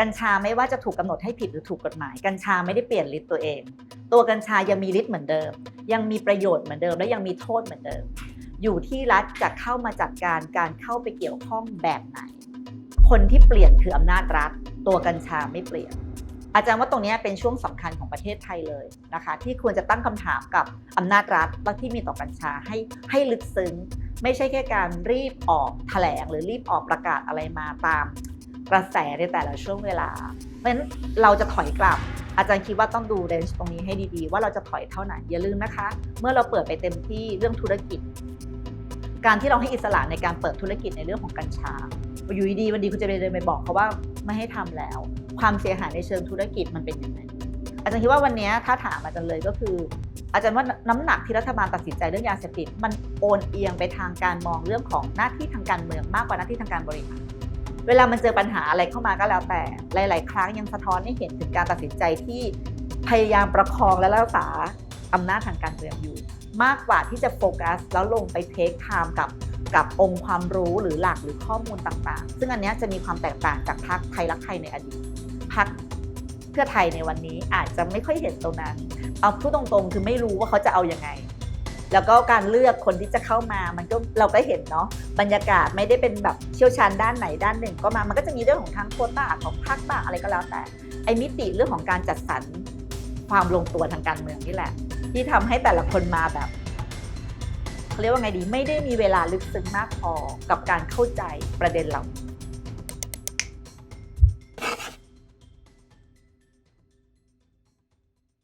กัญชาไม่ว่าจะถูกกำหนดให้ผิดหรือถูกกฎหมาย กัญชาไม่ได้เปลี่ยนฤทธิ์ตัวเอง ตัวกัญชายังมีฤทธิ์เหมือนเดิม ยังมีประโยชน์เหมือนเดิม และยังมีโทษเหมือนเดิม อยู่ที่รัฐจะเข้ามาจัดการการเข้าไปเกี่ยวข้องแบบไหน คนที่เปลี่ยนคืออำนาจรัฐ ตัวกัญชาไม่เปลี่ยน อาจารย์ว่าตรงนี้เป็นช่วงสำคัญของประเทศไทยเลยนะคะ ที่ควรจะตั้งคำถามกับอำนาจรัฐที่มีต่อกัญชาให้ให้ลึกซึ้ง ไม่ใช่แค่การรีบออกแถลงหรือรีบออกประกาศอะไรมาตาม กระแสในแต่ละช่วงเวลา เพราะฉะนั้นเราจะถอยกลับ อาจารย์คิดว่าต้องดูเรนจ์ตรงนี้ให้ดีๆ ว่าเราจะถอยเท่าไหร่อย่าลืมนะคะ เมื่อเราเปิดไปเต็มที่เรื่องธุรกิจ การที่เราให้อิสระในการเปิดธุรกิจในเรื่องของกัญชาอยู่ดีๆวันดีคุณจะไปเดินไปบอกเขาว่าไม่ให้ทำแล้ว ความเสียหายในเชิงธุรกิจมันเป็นยังไงอาจารย์คิดว่าวันนี้ถ้าถามอาจารย์เลยก็คือ อาจารย์ว่าน้ำหนักที่รัฐบาลตัดสินใจเรื่องยาเสพติดมันโอนเอียงไปทางการมองเรื่องของหน้าที่ทางการเมืองมากกว่าหน้าที่ทางการบริหาร เวลามันเจอปัญหาอะไรเข้ามาก็แล้วแต่หลาย ๆ ครั้งยังสะท้อนให้เห็นถึงการตัดสินใจที่พยายามประคองและรักษาอำนาจทางการเมืองอยู่ มากกว่าที่จะโฟกัส แล้วลงไปเทคไทม์กับกับองค์ความรู้หรือหลักหรือข้อมูลต่างๆ ซึ่งอันนี้จะมีความแตกต่างจากพรรคไทยรักไทยในอดีตพรรคเพื่อไทยในวันนี้อาจจะไม่ค่อยเห็นตรงนั้น เอาพูดตรงๆ คือไม่รู้ว่าเขาจะเอาอยัางไง แล้วก็การเลือกคนที่จะเข้ามามันก็เราก็เห็นเนาะบรรยากาศไม่ได้เป็นแบบเชี่ยวชาญด้านไหนด้านหนึ่ง ก็มามันก็จะมีเรื่องของทางโคต้าของพรรคบ้างอะไรก็แล้วแต่ไอ้มิติเรื่องของการจัดสรรความลงตัวทางการเมืองนี่แหละ ที่ทำให้แต่ละคนมาแบบเขาเรียกว่าไงดีไม่ได้มีเวลาลึกซึ้งมากพอกับการเข้าใจประเด็นเหล่านี้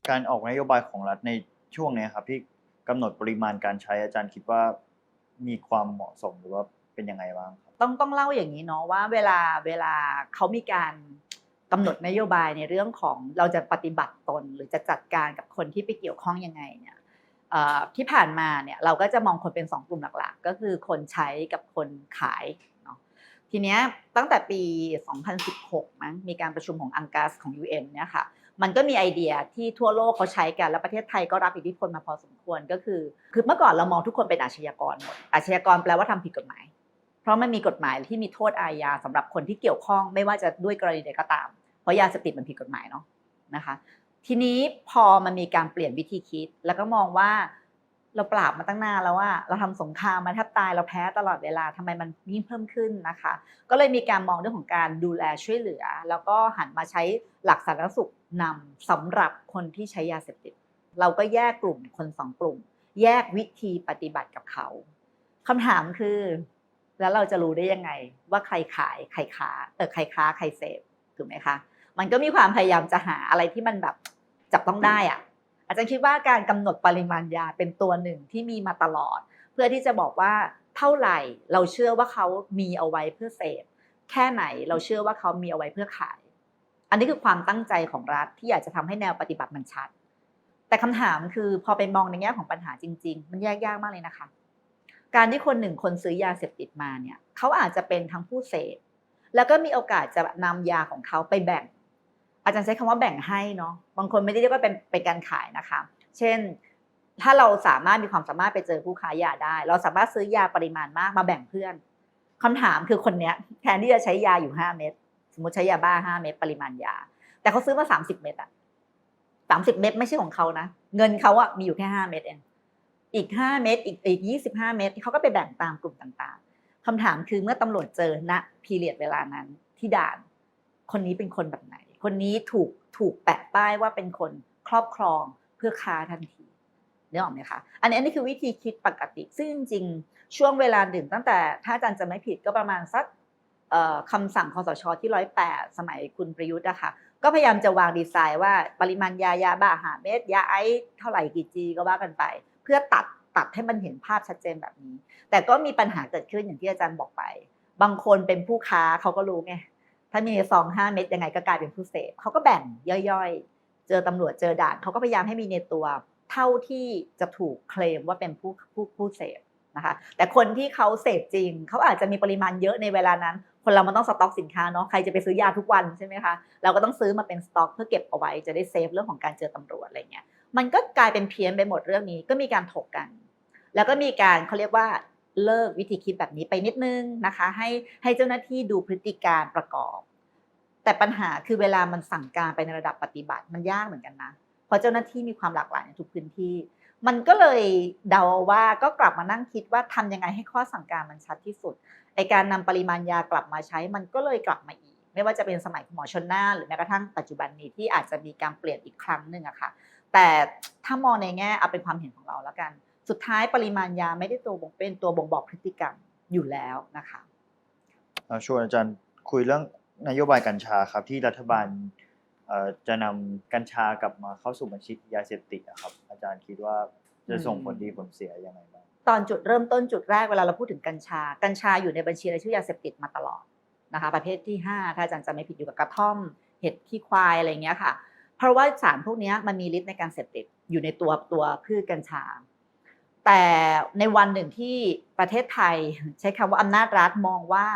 การออกนโยบายของรัฐในช่วงนี้ครับที่ กำหนดปริมาณการใช้อาจารย์คิดว่ามีความเหมาะสมหรือว่าเป็นยังไงบ้างครับต้องต้องเล่าอย่างนี้เนาะว่าเวลาเวลาเขามีการกำหนดนโยบายในเรื่องของเราจะปฏิบัติตนหรือจะจัดการกับคนที่ไปเกี่ยวข้องยังไงเนี่ยที่ผ่านมาเนี่ยเราก็จะมองคนเป็นสองกลุ่มหลักๆ ก็คือคนใช้กับคนขายเนาะทีเนี้ยตั้งแต่ปี 2016มั้งมีการประชุมของอังกัสของ UN เนี่ยค่ะ มันก็มีไอเดียที่ทั่วโลกเขาใช้กัน แล้วประเทศไทยก็รับอิทธิพลมาพอสมควรก็คือ คือเมื่อก่อนเรามองทุกคนเป็นอาชญากรหมดอาชญากรแปลว่าทำผิดกฎหมาย เพราะมันมีกฎหมายที่มีโทษอาญาสำหรับคนที่เกี่ยวข้องไม่ว่าจะด้วยกรณีใดก็ตาม เพราะยาเสพติดมันผิดกฎหมายเนาะนะคะ ทีนี้พอมันมีการเปลี่ยนวิธีคิด แล้วก็มองว่าเราปราบมาตั้งนานแล้วว่า เราทำสงครามมาแทบตายเราแพ้ตลอดเวลาทำไมมันยิ่งเพิ่มขึ้นนะคะ ก็เลยมีการมองเรื่องของการดูแลช่วยเหลือ แล้วก็หันมาใช้หลักสาธารณสุขนำสำหรับคนที่ใช้ยาเสพติด เราก็แยกกลุ่มคนสองกลุ่ม แยกวิธีปฏิบัติกับเขาคำถามคือ แล้วเราจะรู้ได้ยังไง ว่าใครขายใครค้าเออใครค้าใครเสพถูกไหมคะ มันก็มีความพยายามจะหาอะไรที่มันแบบจับต้องได้อะอาจารย์คิดว่าการกำหนดปริมาณยาเป็นตัวหนึ่งที่มีมาตลอด เพื่อที่จะบอกว่าเท่าไหร่เราเชื่อว่าเขามีเอาไว้เพื่อเสพ แค่ไหนเราเชื่อว่าเขามีเอาไว้เพื่อขาย อันนี้คือความตั้งใจของรัฐที่อยากจะทำให้แนวปฏิบัติมันชัด แต่คำถามคือพอไปมองในแง่ของปัญหาจริง ๆ มันแยกยากมากเลยนะคะ การที่คนหนึ่งคนซื้อยาเสพติดมาเนี่ยเขาอาจจะเป็นทั้งผู้เสพแล้วก็มีโอกาสจะนำยาของเขาไปแบ่ง อาจารย์ใช้คำว่าแบ่งให้เนาะบางคนไม่ได้เรียกว่าเป็นเป็นการขายนะคะ เช่น ถ้าเราสามารถมีความสามารถไปเจอผู้ค้ายาได้ เราสามารถซื้อยาปริมาณมากมาแบ่งเพื่อนคำถามคือคนเนี้ยแทนที่จะใช้ยาอยู่ 5 เม็ด สมมติใช้ยาบ้า5เม็ดปริมาณยา แต่เขาซื้อมา30เม็ดอะ30เม็ดไม่ใช่ของเขานะ เงินเขาอะมีอยู่แค่5เม็ดเองอีก5เม็ดอีกอีก25เม็ดเขาก็ไปแบ่งตามกลุ่มต่างๆคำถามคือเมื่อตำรวจเจอณพีเรียดเวลานั้นที่ด่าน คนนี้เป็นคนแบบไหน คนนี้ถูกถูกแปะป้ายว่าเป็นคนครอบครองเพื่อค้าทันทีนึกออกไหมคะ อันนี้อันนี้คือวิธีคิดปกติ ซึ่งจริงช่วงเวลาหนึ่งตั้งแต่ถ้าอาจารย์จะไม่ผิดก็ประมาณสัก คำสั่งคอสชที่ร้อยแปดสมัยคุณประยุทธ์อะค่ะก็พยายามจะวางดีไซน์ว่าปริมาณยายาบ้าหาเม็ดยาไอซ์เท่าไหร่กี่จีก็ว่ากันไป เพื่อตัดตัดให้มันเห็นภาพชัดเจนแบบนี้ แต่ก็มีปัญหาเกิดขึ้นอย่างที่อาจารย์บอกไป บางคนเป็นผู้ค้าเขาก็รู้ไงถ้ามีซองห้าเม็ดยังไงก็กลายเป็นผู้เสพเขาก็แบ่งย่อยๆ เจอตำรวจเจอด่านเขาก็พยายามให้มีในตัว เท่าที่จะถูกเคลมว่าเป็นผู้ผู้ผู้เสพนะคะแต่คนที่เขาเสพจริง เขาอาจจะมีปริมาณเยอะในเวลานั้น คนเรามันต้องสต็อกสินค้าเนาะใครจะไปซื้อยาทุกวันใช่ไหมคะเราก็ต้องซื้อมาเป็นสต็อกเพื่อเก็บเอาไว้จะได้เซฟเรื่องของการเจอตำรวจอะไรเงี้ยมันก็กลายเป็นเพี้ยนไปหมดเรื่องนี้ก็มีการถกกัน แล้วก็มีการเขาเรียกว่าเลิกวิธีคิดแบบนี้ไปนิดนึงนะคะ ให้ให้เจ้าหน้าที่ดูพฤติการประกอบ แต่ปัญหาคือเวลามันสั่งการไปในระดับปฏิบัติมันยากเหมือนกันนะเพราะเจ้าหน้าที่มีความหลากหลายในทุกพื้นที่ มันก็เลยเดาว่าก็กลับมานั่งคิดว่าทำยังไงให้ข้อสั่งการมันชัดที่สุด ไอการนำปริมาณยากลับมาใช้มันก็เลยกลับมาอีก ไม่ว่าจะเป็นสมัยหมอชนน่าหรือแม้กระทั่งปัจจุบันนี้ที่อาจจะมีการเปลี่ยนอีกครั้งหนึ่งอะค่ะ แต่ถ้ามองในแง่เอาเป็นความเห็นของเราแล้วกัน สุดท้ายปริมาณยาไม่ได้ตัวบ่งเป็นตัวบ่งบอกพฤติกรรมอยู่แล้วนะคะเอาชวนอาจารย์คุยเรื่องนโยบายกัญชาครับที่รัฐบาลจะนำกัญชากลับมาเข้าสู่บัญชียาเสพติดนะครับ อาจารย์คิดว่าจะส่งผลดีผลเสียยังไงบ้าง ตอนจุดเริ่มต้นจุดแรกเวลาเราพูดถึงกัญชา กัญชาอยู่ในบัญชีรายชื่อยาเสพติดมาตลอดนะคะ ประเภทที่ 5 ถ้าอาจารย์จะไม่ผิดอยู่กับกระท่อม เห็ดขี้ควายอะไรเงี้ยค่ะ เพราะว่าสารพวกนี้มันมีฤทธิ์ในการเสพติดอยู่ในตัวตัวพืชกัญชา แต่ในวันหนึ่งที่ประเทศไทยใช้คำว่าอำนาจรัฐมองว่า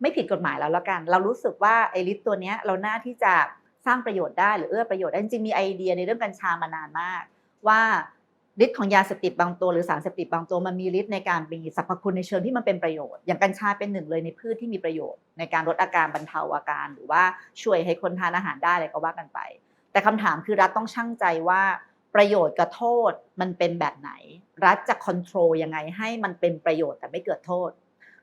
ไม่ผิดกฎหมายแล้วแล้วกัน เรารู้สึกว่าไอฤทธิ์ตัวเนี้ยเราหน้าที่จะสร้างประโยชน์ได้หรือเอื้อประโยชน์ได้จริงมีไอเดียในเรื่องกัญชามานานมาก ว่า ฤทธิ์ของยาเสพติดบางตัวหรือสารเสพติดบางตัวมันมีฤทธิ์ในการมีสรรพคุณในเชิงที่มันเป็นประโยชน์ อย่างกัญชาเป็นหนึ่งเลยในพืชที่มีประโยชน์ ในการลดอาการบรรเทาอาการ หรือว่าช่วยให้คนทานอาหารได้อะไรก็ว่ากันไป แต่คำถามคือรัฐต้องชั่งใจว่าประโยชน์กับโทษมันเป็นแบบไหน รัฐจะคอนโทรลยังไงให้มันเป็นประโยชน์แต่ไม่เกิดโทษ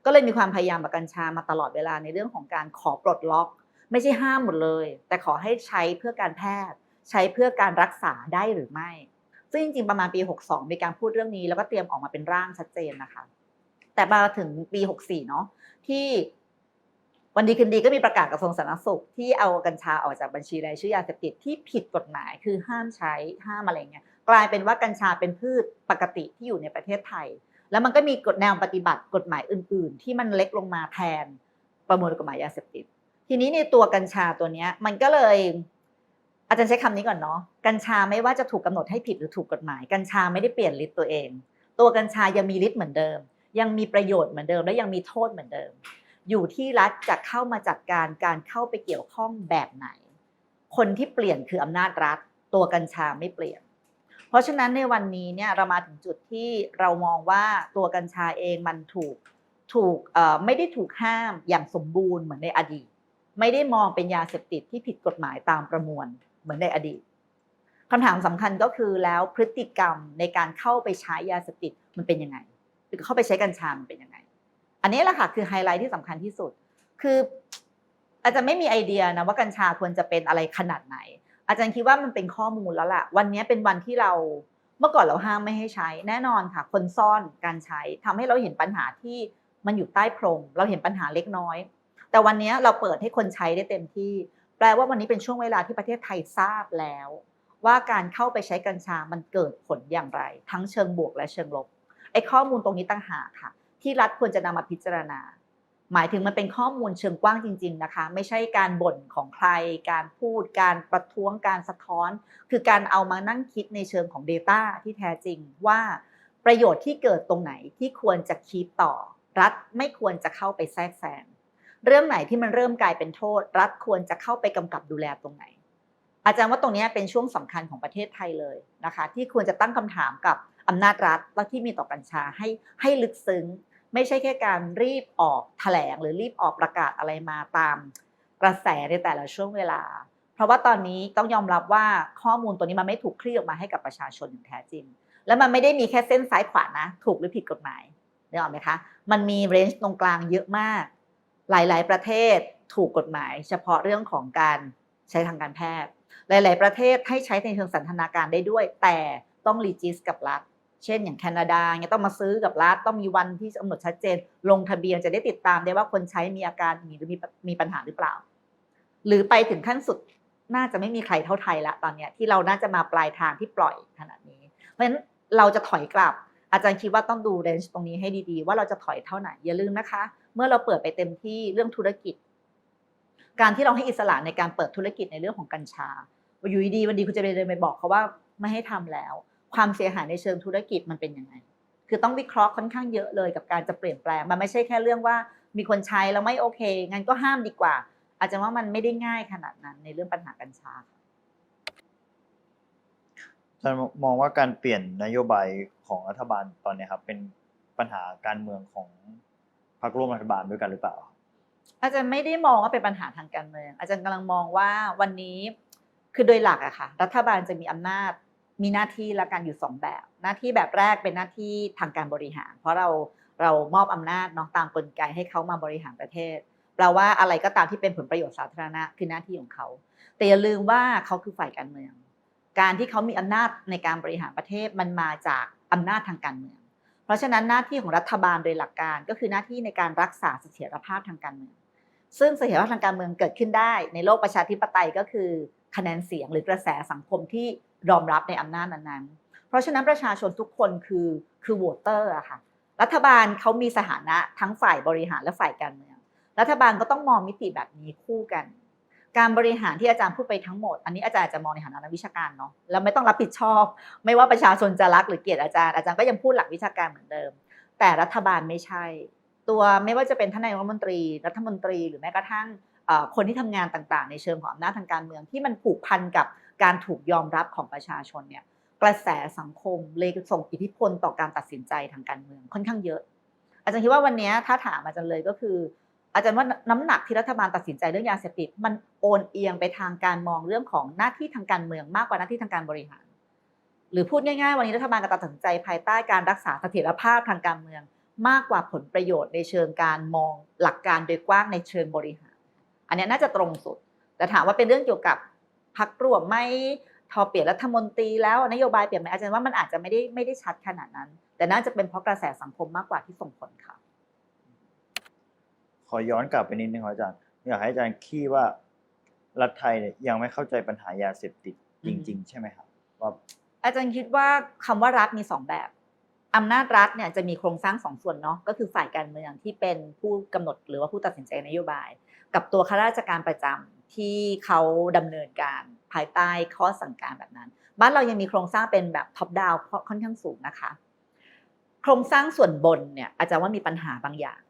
ก็เลยมีความพยายามกับกัญชามาตลอดเวลาในเรื่องของการขอปลดล็อก ไม่ใช่ห้ามหมดเลย แต่ขอให้ใช้เพื่อการแพทย์ ใช้เพื่อการรักษาได้หรือไม่ ซึ่งจริงๆประมาณปี 62 มีการพูดเรื่องนี้ แล้วก็เตรียมออกมาเป็นร่างชัดเจนนะคะ แต่มาถึงปี 64 เนาะที่วันดีคืนดีก็มีประกาศกระทรวงสาธารณสุข ที่เอากัญชาออกจากบัญชีรายชื่อยาเสพติดที่ผิดกฎหมายคือห้ามใช้ห้ามอะไรเงี้ยกลายเป็นว่ากัญชาเป็นพืชปกติที่อยู่ในประเทศไทย แล้วมันก็มีกฎแนวปฏิบัติกฎหมายอื่น ๆ ที่มันเล็กลงมาแทนประมวลกฎหมายยาเสพติด ทีนี้ในตัวกัญชาตัวเนี้ยมันก็เลย อาจารย์ใช้คำนี้ก่อนเนาะกัญชาไม่ว่าจะถูกกำหนดให้ผิดหรือถูกกฎหมาย กัญชาไม่ได้เปลี่ยนฤทธิ์ตัวเอง ตัวกัญชายังมีฤทธิ์เหมือนเดิม ยังมีประโยชน์เหมือนเดิม และยังมีโทษเหมือนเดิม อยู่ที่รัฐจะเข้ามาจัดการการเข้าไปเกี่ยวข้องแบบไหน คนที่เปลี่ยนคืออำนาจรัฐ ตัวกัญชาไม่เปลี่ยน เพราะฉะนั้นในวันนี้เนี่ยเรามาถึงจุดที่เรามองว่าตัวกัญชาเองมันถูกถูกไม่ได้ถูกห้ามอย่างสมบูรณ์เหมือนในอดีต ไม่ได้มองเป็นยาเสพติดที่ผิดกฎหมายตามประมวล เหมือนในอดีตคำถามสำคัญก็คือแล้วพฤติกรรมในการเข้าไปใช้ยาเสพติดมันเป็นยังไง หรือเข้าไปใช้กัญชามันเป็นยังไง อันนี้แหละค่ะคือไฮไลท์ที่สำคัญที่สุด คืออาจจะไม่มีไอเดียนะว่ากัญชาควรจะเป็นอะไรขนาดไหน อาจารย์คิดว่ามันเป็นข้อมูลแล้วล่ะวันนี้เป็นวันที่เราเมื่อก่อนเราห้ามไม่ให้ใช้ แน่นอนค่ะ คนซ่อนการใช้ทำให้เราเห็นปัญหาที่มันอยู่ใต้พรม เราเห็นปัญหาเล็กน้อย แต่วันนี้เราเปิดให้คนใช้ได้เต็มที่ แปลว่าวันนี้เป็นช่วงเวลาที่ประเทศไทยทราบแล้ว ว่าการเข้าไปใช้กัญชามันเกิดผลอย่างไร ทั้งเชิงบวกและเชิงลบไอ้ข้อมูลตรงนี้ต่างหากค่ะ ที่รัฐควรจะนำมาพิจารณา หมายถึงมันเป็นข้อมูลเชิงกว้างจริง ๆนะคะ ไม่ใช่การบ่นของใคร การพูด การประท้วงการสะท้อน คือการเอามานั่งคิดในเชิงของ Data ที่แท้จริงว่าประโยชน์ที่เกิดตรงไหนที่ควรจะคีปต่อ รัฐไม่ควรจะเข้าไปแทรกแซง เรื่องไหนที่มันเริ่มกลายเป็นโทษ รัฐควรจะเข้าไปกำกับดูแลตรงไหน อาจารย์ว่าตรงนี้เป็นช่วงสำคัญของประเทศไทยเลยนะคะ ที่ควรจะตั้งคำถามกับอำนาจรัฐและที่มีต่อกัญชาให้ให้ลึกซึ้ง ไม่ใช่แค่การรีบออกแถลงหรือรีบออกประกาศอะไรมาตาม กระแสในแต่ละช่วงเวลา เพราะว่าตอนนี้ต้องยอมรับว่าข้อมูลตัวนี้มันไม่ถูกคลี่ออกมาให้กับประชาชนอย่างแท้จริง แล้วมันไม่ได้มีแค่เส้นซ้ายขวานะ ถูกหรือผิดกฎหมายนึกออกไหมคะ มันมีเรนจ์ตรงกลางเยอะมาก หลาย ๆ ประเทศถูกกฎหมาย เฉพาะเรื่องของการใช้ทางการแพทย์ หลาย ๆ ประเทศให้ใช้ในเชิงสันทนาการได้ด้วย แต่ต้องรีจิสกับรัฐ เช่นอย่างแคนาดาเนี่ยต้องมาซื้อกับรัฐต้องมีวันที่กำหนดชัดเจน ลงทะเบียนจะได้ติดตามได้ว่าคนใช้มีอาการมีหรือมีมีปัญหาหรือเปล่า หรือไปถึงขั้นสุดน่าจะไม่มีใครเท่าไทยละตอนเนี้ยที่เราน่าจะมาปลายทางที่ปล่อยขนาดนี้ เพราะฉะนั้นเราจะถอยกลับ อาจารย์คิดว่าต้องดูเรนจ์ตรงนี้ให้ดีๆ ว่าเราจะถอยเท่าไหร่อย่าลืมนะคะ เมื่อเราเปิดไปเต็มที่เรื่องธุรกิจ การที่เราให้อิสระในการเปิดธุรกิจในเรื่องของกัญชาอยู่ดีวันดีคุณจะไปเดินไปบอกเขาว่าไม่ให้ทำแล้ว ความเสียหายในเชิงธุรกิจมันเป็นยังไง คือต้องวิเคราะห์ค่อนข้างเยอะเลยกับการจะเปลี่ยนแปลง มันไม่ใช่แค่เรื่องว่า มีคนใช้แล้วไม่โอเค งั้นก็ห้ามดีกว่า อาจจะว่ามันไม่ได้ง่ายขนาดนั้นในเรื่องปัญหากัญชาท่านมองว่าการเปลี่ยนนโยบายของรัฐบาลตอนนี้ครับเป็นปัญหาการเมืองของ รรคร่วมรัฐบาลด้วยกันหรือเปล่า อาจารย์ไม่ได้มองว่าเป็นปัญหาทางการเมือง อาจารย์กำลังมองว่าวันนี้คือโดยหลักอะค่ะ รัฐบาลจะมีอำนาจมีหน้าที่และกันอยู่สองแบบ หน้าที่แบบแรกเป็นหน้าที่ทางการบริหาร เพราะเราเรามอบอำนาจเนาะตามกลไกให้เขามาบริหารประเทศแปลว่าอะไรก็ตามที่เป็นผลประโยชน์สาธารณะคือหน้าที่ของเขา แต่อย่าลืมว่าเขาคือฝ่ายการเมือง การที่เขามีอำนาจในการบริหารประเทศมันมาจากอำนาจทางการเมือง เพราะฉะนั้นหน้าที่ของรัฐบาลโดยหลักการก็คือหน้าที่ในการรักษาเสถียรภาพทางการเมือง ซึ่งเสถียรภาพทางการเมืองเกิดขึ้นได้ ในโลกประชาธิปไตยก็คือคะแนนเสียงหรือกระแสสังคมที่ยอมรับในอำนาจนั้นๆ เพราะฉะนั้นประชาชนทุกคนคือคือโหวตเตอร์อะค่ะ รัฐบาลเขามีสถานะทั้งฝ่ายบริหารและฝ่ายการเมือง รัฐบาลก็ต้องมองมิติแบบนี้คู่กัน การบริหารที่อาจารย์พูดไปทั้งหมด อันนี้อาจารย์อาจจะมองในฐานะนักวิชาการเนาะแล้วไม่ต้องรับผิดชอบ ไม่ว่าประชาชนจะรักหรือเกลียดอาจารย์อาจารย์ก็ยังพูดหลักวิชาการเหมือนเดิม แต่รัฐบาลไม่ใช่ ตัวไม่ว่าจะเป็นท่านนายกรัฐมนตรี รัฐมนตรีหรือแม้กระทั่งคนที่ทำงานต่างๆ ในเชิงของอำนาจทางการเมืองที่มันผูกพันกับการถูกยอมรับของประชาชนเนี่ยกระแสสังคมเลยส่งอิทธิพลต่อการตัดสินใจทางการเมืองค่อนข้างเยอะ อาจารย์คิดว่าวันนี้ถ้าถามอาจารย์เลยก็คือ อาจารย์ว่าน้ำหนักที่รัฐบาลตัดสินใจเรื่องยาเสพติดมันโอนเอียงไปทางการมองเรื่องของหน้าที่ทางการเมืองมากกว่าหน้าที่ทางการบริหาร หรือพูดง่ายๆ วันนี้รัฐบาลกำลังตัดสินใจภายใต้การรักษาเสถียรภาพทางการเมือง มากกว่าผลประโยชน์ในเชิงการมองหลักการโดยกว้างในเชิงบริหาร อันนี้น่าจะตรงสุด แต่ถามว่าเป็นเรื่องเกี่ยวกับพักร่วมไหมทอเปลี่ยนรัฐมนตรีแล้วนโยบายเปลี่ยนไหมอาจารย์ว่ามันอาจจะไม่ได้ไม่ได้ชัดขนาดนั้น แต่น่าจะเป็นเพราะกระแสสังคมมากกว่าที่ส่งผลค่ะ ขอย้อนกลับไปนิดนึงครับอาจารย์อยากให้อาจารย์ขี้ว่ารัฐไทยเนี่ยยังไม่เข้าใจปัญหายาเสพติดจริง ๆ ใช่ไหมครับว่าอาจารย์คิดว่าคำว่ารัฐมีสองแบบอำนาจรัฐเนี่ยจะมีโครงสร้างสองส่วนเนาะก็คือฝ่ายการเมืองที่เป็นผู้กำหนดหรือว่าผู้ตัดสินใจนโยบาย กับตัวข้าราชการประจำที่เขาดำเนินการภายใต้ข้อสั่งการแบบนั้น บ้านเรายังมีโครงสร้างเป็นแบบท็อปดาวค่อนข้างสูงนะคะ โครงสร้างส่วนบนเนี่ยอาจารย์ว่ามีปัญหาบางอย่างโ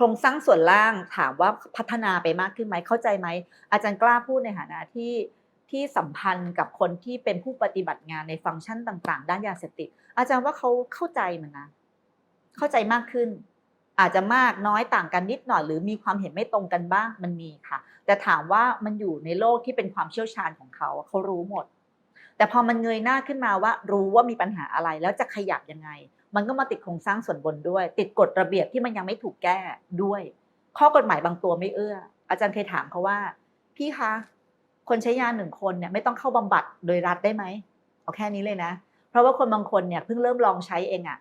ครงสร้างส่วนล่างถามว่าพัฒนาไปมากขึ้นไหมเข้าใจไหม อาจารย์กล้าพูดในฐานะที่ที่สัมพันธ์กับคนที่เป็นผู้ปฏิบัติงานในฟังก์ชันต่าง ๆ ด้านยาเสพติด อาจารย์ว่าเขาเข้าใจมันนะ เข้าใจมากขึ้น อาจจะมากน้อยต่างกันนิดหน่อย หรือมีความเห็นไม่ตรงกันบ้างมันมีค่ะ แต่ถามว่ามันอยู่ในโลกที่เป็นความเชี่ยวชาญของเขาเขารู้หมด แต่พอมันเงยหน้าขึ้นมาว่ารู้ว่ามีปัญหาอะไรแล้วจะขยับยังไง มันก็มาติดโครงสร้างส่วนบนด้วย ติดกฎระเบียบที่มันยังไม่ถูกแก้ด้วย ข้อกฎหมายบางตัวไม่เอื้อ อาจารย์เคยถามเขาว่า พี่คะคนใช้ยาหนึ่งคนเนี่ยไม่ต้องเข้าบำบัดโดยรัฐได้ไหมเอาแค่นี้เลยนะ เพราะว่าคนบางคนเนี่ยเพิ่งเริ่มลองใช้เองอะ่ะ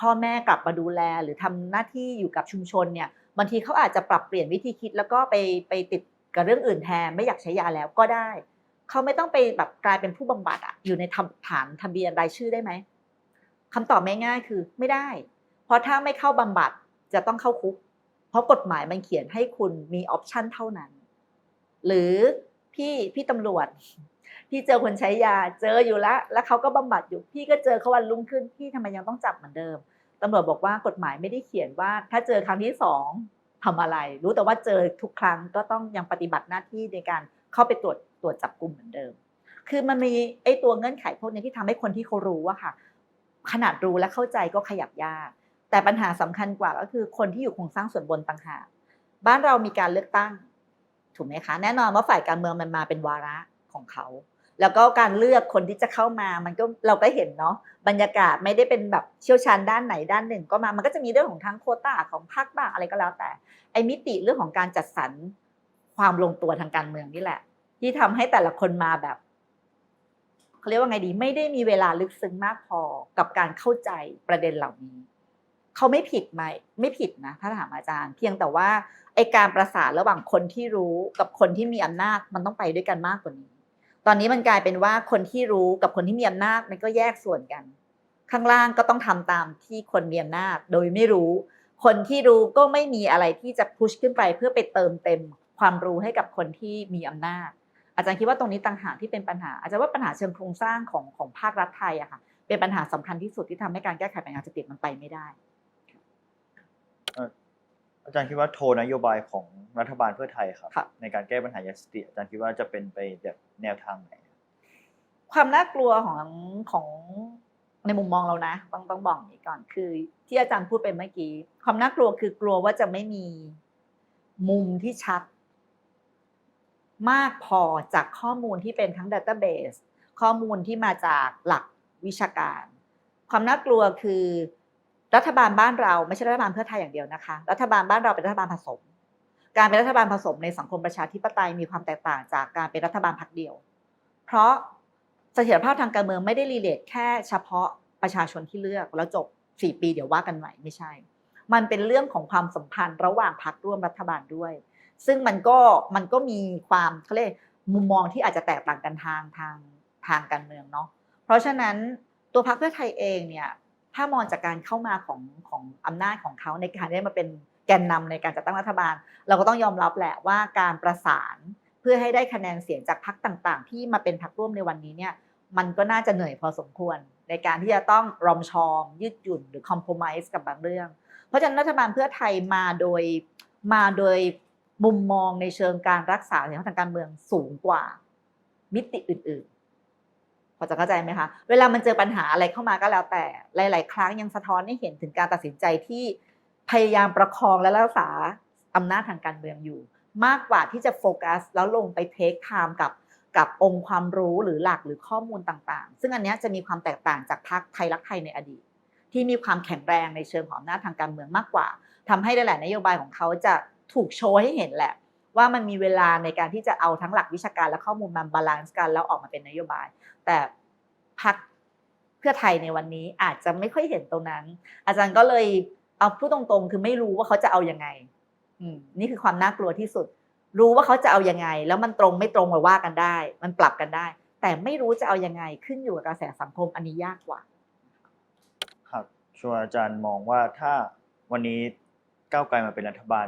พ่อแม่กลับมาดูแลหรือทำหน้าที่อยู่กับชุมชนเนี่ยบางทีเขาอาจจะปรับเปลี่ยนวิธีคิดแล้วก็ไปไปติดกับเรื่องอื่นแทนไม่อยากใช้ยาแล้วก็ได้ เขาไม่ต้องไปแบบกลายเป็นผู้บำบัดอะอยู่ในฐานทะเบียนรายชื่อได้ไหม คำตอบง่ายๆคือไม่ได้ เพราะถ้าไม่เข้าบำบัดจะต้องเข้าคุก เพราะกฎหมายมันเขียนให้คุณมีออปชันเท่านั้น หรือพี่พี่ตำรวจพี่เจอคนใช้ยาเจออยู่แล้ว แล้วเขาก็บำบัดอยู่พี่ก็เจอเขาวันรุ่งขึ้นพี่ทำไมยังต้องจับเหมือนเดิมตำรวจบอกว่ากฎหมายไม่ได้เขียนว่า ถ้าเจอครั้งที่สองทำอะไร รู้แต่ว่าเจอทุกครั้งก็ต้องยังปฏิบัติหน้าที่ในการเข้าไปตรวจตรวจจับกลุ่มเหมือนเดิม คือมันมีไอ้ตัวเงื่อนไขพวกนี้ที่ทำให้คนที่เขารู้ว่าค่ะ ขนาดรู้และเข้าใจก็ขยับยาก แต่ปัญหาสำคัญกว่าก็คือคนที่อยู่โครงสร้างส่วนบนต่างหากบ้านเรามีการเลือกตั้ง ถูกไหมคะ แน่นอนว่าฝ่ายการเมืองมันมาเป็นวาระของเขา แล้วก็การเลือกคนที่จะเข้ามามันก็เราก็เห็นเนาะบรรยากาศไม่ได้เป็นแบบเชี่ยวชาญด้านไหนด้านหนึ่ง ก็มามันก็จะมีเรื่องของทั้งโคต้าของพรรคบ้างอะไรก็แล้วแต่ ไอ้มิติเรื่องของการจัดสรรความลงตัวทางการเมืองนี่แหละ ที่ทำให้แต่ละคนมาแบบ เขาเรียกว่าไงดีไม่ได้มีเวลาลึกซึ้งมากพอกับการเข้าใจประเด็นเหล่านี้เขาไม่ผิดไหมไม่ผิดนะถ้าถามอาจารย์ เพียงแต่ว่าไอการประสานระหว่างคนที่รู้กับคนที่มีอำนาจมันต้องไปด้วยกันมากกว่านี้ ตอนนี้มันกลายเป็นว่าคนที่รู้กับคนที่มีอำนาจมันก็แยกส่วนกัน ข้างล่างก็ต้องทำตามที่คนมีอำนาจโดยไม่รู้ คนที่รู้ก็ไม่มีอะไรที่จะพุชขึ้นไปเพื่อไปเติมเต็มความรู้ให้กับคนที่มีอำนาจ อาจารย์คิดว่าตรงนี้ต่างหากที่เป็นปัญหาอาจารย์ว่าปัญหาเชิงโครงสร้างของของภาครัฐไทยอะค่ะเป็นปัญหาสำคัญที่สุดที่ทำให้การแก้ไขปัญหาเศรษฐกิจมันไปไม่ได้อาจารย์คิดว่าโทรนโยบายของรัฐบาลเพื่อไทยครับครับ ในการแก้ปัญหายาเสพติดอาจารย์คิดว่าจะเป็นไปแบบแนวทางไหนความน่ากลัวของของในมุมมองเรานะ ต้องต้องบอกอย่างนี้ก่อนคือ ที่อาจารย์พูดไปเมื่อกี้ ความน่ากลัวคือกลัวว่าจะไม่มีมุมที่ชัด มากพอจากข้อมูลที่เป็นทั้งดัตเตอร์เบสข้อมูลที่มาจากหลักวิชาการ ความน่ากลัวคือ รัฐบาลบ้านเราไม่ใช่รัฐบาลเพื่อไทยอย่างเดียวนะคะ รัฐบาลบ้านเราเป็นรัฐบาลผสม การเป็นรัฐบาลผสมในสังคมประชาธิปไตยมีความแตกต่างจากการเป็นรัฐบาลพรรคเดียว เพราะเสถียรภาพทางการเมืองไม่ได้รีเลทแค่เฉพาะประชาชนที่เลือกแล้วจบสี่ปีเดี๋ยวว่ากันใหม่ไม่ใช่ มันเป็นเรื่องของความสัมพันธ์ระหว่างพรรคร่วมรัฐบาลด้วย ซึ่งมันก็มันก็มีความเขาเรียกมุมมองที่อาจจะแตกต่างกันทางทางทางการเมืองเนาะเพราะฉะนั้นตัวพรรคเพื่อไทยเองเนี่ยถ้ามองจากการเข้ามาของของอำนาจของเขาในการได้มาเป็นแกนนำในการจัดตั้งรัฐบาล เราก็ต้องยอมรับแหละว่าการประสานเพื่อให้ได้คะแนนเสียงจากพรรคต่างๆ ที่มาเป็นพรรคร่วมในวันนี้เนี่ยมันก็น่าจะเหนื่อยพอสมควร ในการที่จะต้องรอมชอม ยืดหยุ่นหรือคอมโพม s e กับบางเรื่อง เพราะฉะนั้นรัฐบาลเพื่อไทยมาโดยมาโดย มุมมองในเชิงการรักษาเสียงทางการเมืองสูงกว่ามิติอื่นๆ พอจะเข้าใจไหมคะ เวลามันเจอปัญหาอะไรเข้ามาก็แล้วแต่ หลาย ๆ ครั้งยังสะท้อนให้เห็นถึงการตัดสินใจที่พยายามประคองและรักษาอำนาจทางการเมืองอยู่ มากกว่าที่จะโฟกัส แล้วลงไปเทคไทม์กับกับองค์ความรู้หรือหลักหรือข้อมูลต่างๆ ซึ่งอันนี้จะมีความแตกต่างจากพรรคไทยรักไทยในอดีต ที่มีความแข็งแรงในเชิงของอำนาจทางการเมืองมากกว่าทำให้หลายๆนโยบายของเขาจะ ถูกโชว์ให้เห็นแหละ ว่ามันมีเวลาในการที่จะเอาทั้งหลักวิชาการและข้อมูลมาบาลานซ์กันแล้วออกมาเป็นนโยบาย แต่พักเพื่อไทยในวันนี้อาจจะไม่ค่อยเห็นตรงนั้น อาจารย์ก็เลยเอาพูดตรงๆ คือไม่รู้ว่าเขาจะเอายังไงอืมนี่คือความน่ากลัวที่สุด รู้ว่าเขาจะเอายังไง แล้วมันตรงไม่ตรงมาว่ากันได้ มันปรับกันได้ แต่ไม่รู้จะเอายังไง ขึ้นอยู่กับกระแสสังคมอันนี้ยากกว่า ครับชวนอาจารย์มองว่าถ้าวันนี้ก้าวไกลมาเป็นรัฐบาล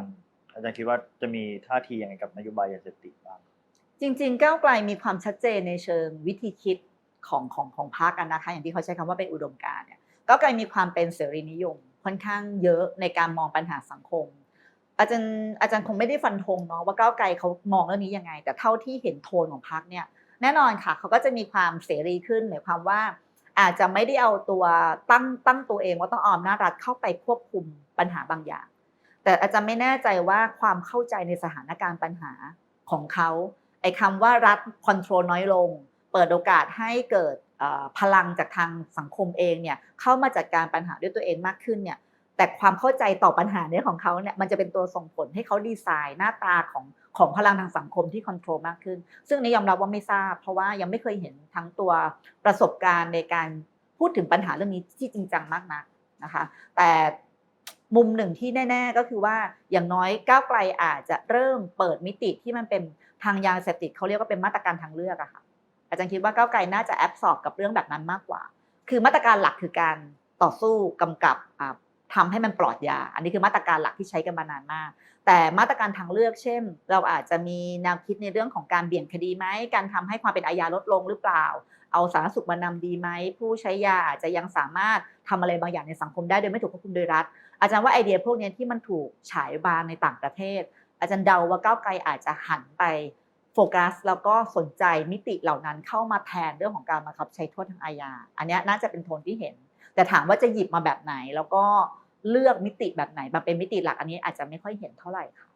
อาจารย์คิดว่าจะมีท่าทียังไงกับนโยบายยาเสพติดบ้าง จริง ๆ ก้าวไกลมีความชัดเจนในเชิงวิธีคิดของของของพรรคนะคะอย่างที่เขาใช้คำว่าเป็นอุดมการณ์เนี่ยก้าวไกลมีความเป็นเสรีนิยม ค่อนข้างเยอะในการมองปัญหาสังคม อาจารย์อาจารย์คงไม่ได้ฟันธงเนาะว่าก้าวไกลเขามองเรื่องนี้ยังไง แต่เท่าที่เห็นโทนของพรรคเนี่ยแน่นอนค่ะเขาก็จะมีความเสรีขึ้นหมายความว่าอาจจะไม่ได้เอาตัวตั้งตั้งตัวเองว่าต้องเอาอำนารัฐเข้าไปควบคุมปัญหาบางอย่าง แต่อาจารย์ไม่แน่ใจว่าความเข้าใจในสถานการณ์ปัญหาของเขาไอ้คำว่ารัฐคอนโทรลน้อยลง เปิดโอกาสให้เกิดพลังจากทางสังคมเองเนี่ยเข้ามาจัดการปัญหาด้วยตัวเองมากขึ้นเนี่ยแต่ความเข้าใจต่อปัญหาเนี้ของเขาเนี่ยมันจะเป็นตัวส่งผลให้เขาดีไซน์หน้าตาของของพลังทางสังคมที่คอนโทรลมากขึ้น ซึ่งนี่ยอมรับว่าไม่ทราบ เพราะว่ายังไม่เคยเห็นทั้งตัวประสบการณ์ในการพูดถึงปัญหาเรื่องนี้ที่จริงจังมากนักนะคะ แต่ มุมหนึ่งที่แน่ ๆ ก็คือว่าอย่างน้อยก้าวไกลอาจจะเริ่มเปิดมิติที่มันเป็นทางยาเสพติดเขาเรียกว่าเป็นมาตรการทางเลือกอะค่ะอาจารย์คิดว่าก้าวไกลน่าจะแอบสอบกับเรื่องแบบนั้นมากกว่า คือมาตรการหลักคือการต่อสู้กำกับอ่าทำให้มันปลอดยา อันนี้คือมาตรการหลักที่ใช้กันมานานมาก แต่มาตรการทางเลือกเช่น เราอาจจะมีแนวคิดในเรื่องของการเบี่ยงคดีไหมการทำให้ความเป็นอาญาลดลงหรือเปล่า เอาสาธารณสุขมานำดีไหมผู้ใช้ยาอาจจะยังสามารถทำอะไรบางอย่างในสังคมได้โดยไม่ถูกควบคุมโดยรัฐ อาจารย์ว่าไอเดียพวกนี้ที่มันถูกฉายบานในต่างประเทศ อาจารย์เดาว่าก้าวไกลอาจจะหันไปโฟกัสแล้วก็สนใจมิติเหล่านั้นเข้ามาแทนเรื่องของการบังคับใช้โทษทางอาญา อันนี้น่าจะเป็นโทนที่เห็น แต่ถามว่าจะหยิบมาแบบไหน แล้วก็เลือกมิติแบบไหนมาเป็นมิติหลักอันนี้อาจจะไม่ค่อยเห็นเท่าไหร่ค่ะ